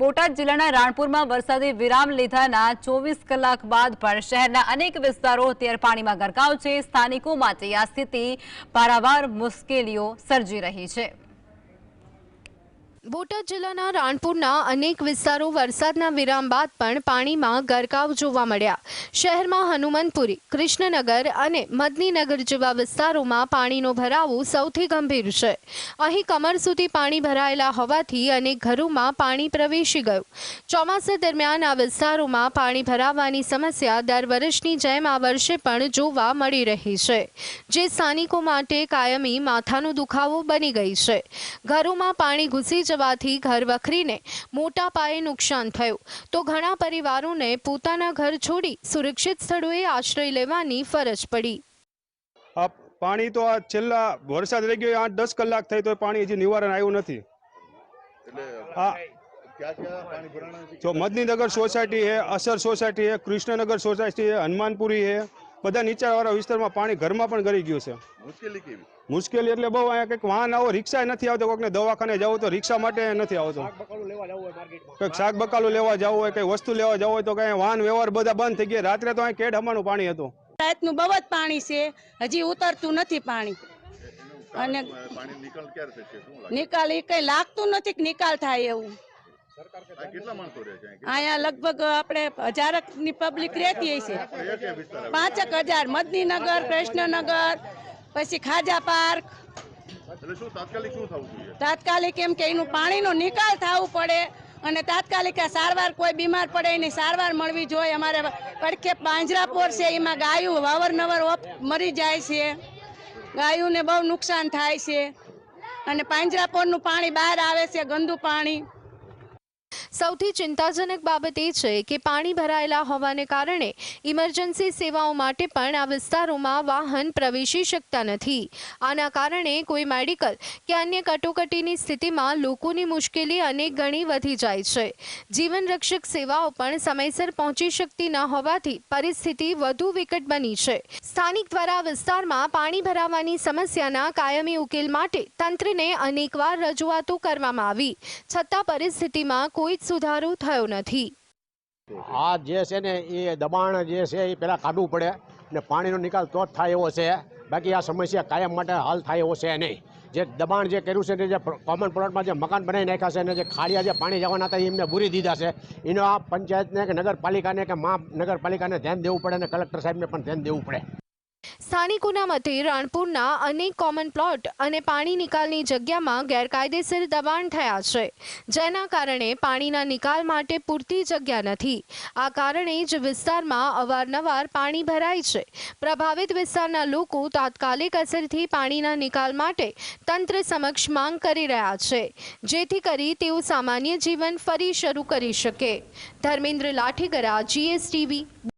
બોટાદ જિલ્લાના રાણપુરમાં વરસાદે વિરામ લીધાના ચોવીસ કલાક બાદ પણ શહેરના અનેક વિસ્તારો અત્યારે પાણીમાં ગરકાવ છે. સ્થાનિકો માટે આ સ્થિતિ પારાવાર મુશ્કેલીઓ સર્જી રહી છે. બોટાદ જિલ્લાના રાણપુરના અનેક વિસ્તારો વરસાદના વિરામ બાદ પણ પાણીમાં ગરકાવ જોવા મળ્યા. શહેરમાં હનુમંતપુરી, કૃષ્ણનગર અને મદનીનગર જેવા વિસ્તારોમાં પાણીનો ભરાવો સૌથી ગંભીર છે. અહીં કમર સુધી પાણી ભરાયેલા હોવાથી અનેક ઘરોમાં પાણી પ્રવેશી ગયું. ચોમાસા દરમિયાન આ વિસ્તારોમાં પાણી ભરાવાની સમસ્યા દર વર્ષની જેમ આ વર્ષે પણ જોવા મળી રહી છે, જે સ્થાનિકો માટે કાયમી માથાનો દુખાવો બની ગઈ છે. ઘરોમાં પાણી ઘૂસી જવાથી ઘર વખરીને મોટા પાયે નુકસાન થયું. તો ઘણા પરિવારોને પોતાના ઘર છોડી સુરક્ષિત સ્થળોએ આશ્રય લેવાની ફરજ પડી. પાણી તો આ છેલ્લા વરસાદ રહી ગયો આઠ દસ કલાક થઈ તો પાણી હજી નિવારણ આવ્યું નથી. આ ક્યાં ક્યાં પાણી ભરાણા છે? જો મદનીનગર સોસાયટી છે અસર સોસાયટી હે કૃષ્ણનગર સોસાયટી છે હનુમાનપુરી છે બધા નીચાણવાળા વિસ્તારમાં પાણી ઘરમાં પણ ગરી ગયું છે. મુશ્કેલી કેવી? મુશ્કેલી એટલે બહુ અહીંયા કંઈક વાહન આવો રિક્ષા નથી આવતો કોઈકને દવાખાને જવું તો રિક્ષા માટે નથી આવતો. કંઈક શાક બકાલું લેવા જવું હોય કંઈ વસ્તુ લેવા જવું હોય તો કંઈ વાહન વ્યવહાર બધા બંધ થઈ ગયા. રાત્રે તો અહીં કેડ હમાનું પાણી હતું. રાતનું બહુ જ પાણી છે. હજી ઉતરતું નથી પાણી. અને નિકાલ એ કઈ લાગતું નથી કે નિકાલ થાય એવું. કેટલા માણસો રહે છે અહીંયા લગભગ આપણે હજારકની પબ્લિક રહેતી હશે. છે? પાંચેક હજાર. મદનીનગર કૃષ્ણનગર પછી ખાજા પાર્ક. તાત્કાલિક એમ કે એનું પાણીનો નિકાલ થવું પડે અને તાત્કાલિક આ સારવાર કોઈ બીમાર પડે એની સારવાર મળવી જોઈએ. અમારે પડખે પાંજરાપોર છે એમાં ગાયું અવારનવાર ઓપ મરી જાય છે. ગાયોને બહુ નુકસાન થાય છે. અને પાંજરાપોરનું પાણી બહાર આવે છે ગંદુ પાણી. સૌથી ચિંતાજનક બાબત એ છે કે પાણી ભરાયેલા હોવાને કારણે ઇમરજન્સી સેવાઓ માટે પણ આ વિસ્તારોમાં વાહન પ્રવેશી શકતા નથી. આના કારણે કોઈ મેડિકલ કે અન્ય કટોકટીની સ્થિતિમાં લોકોની મુશ્કેલી અનેક ગણી વધી જાય છે. જીવન રક્ષક સેવાઓ પણ સમયસર પહોંચી શકતી ન હોવાથી પરિસ્થિતિ વધુ વિકટ બની છે. સ્થાનિક દ્વારા વિસ્તારમાં પાણી ભરાવાની સમસ્યાના કાયમી ઉકેલ માટે તંત્રને અનેકવાર રજૂઆતો કરવામાં આવી. છતાં પરિસ્થિતિમાં કોઈ જ સુધારો થયો નથી. આ જે છે ને, એ દબાણ જે છે, એ પહેલાં કાઢવું પડે ને પાણીનો નિકાલ તો જ થાય એવો છે. બાકી આ સમસ્યા કાયમ માટે હલ થાય એવો છે નહીં. જે દબાણ જે કર્યું છે ને, જે કોમન પ્લોટમાં જે મકાન બનાવી નાખ્યા છે અને જે ખાડિયા જે પાણી જવાના હતા એમને બુરી દીધા છે. એનો આ પંચાયતને કે નગરપાલિકાને કે મહાનગરપાલિકાને ધ્યાન દેવું પડે અને કલેક્ટર સાહેબને પણ ધ્યાન દેવું પડે. સ્થાનિકોના મતે રાણપુરના અનેક કોમન પ્લોટ અને પાણી નિકાલની જગ્યામાં ગેરકાયદેસર દબાણ થયા છે, જેના કારણે પાણીના નિકાલ માટે પૂરતી જગ્યા નથી. આ કારણે જ વિસ્તારમાં અવારનવાર પાણી ભરાય છે. પ્રભાવિત વિસ્તારના લોકો તાત્કાલિક અસરથી પાણીના નિકાલ માટે તંત્ર સમક્ષ માંગ કરી રહ્યા છે, જેથી કરી તેઓ સામાન્ય જીવન ફરી શરૂ કરી શકે. ધર્મેન્દ્ર લાઠીગરા જીએસટીવી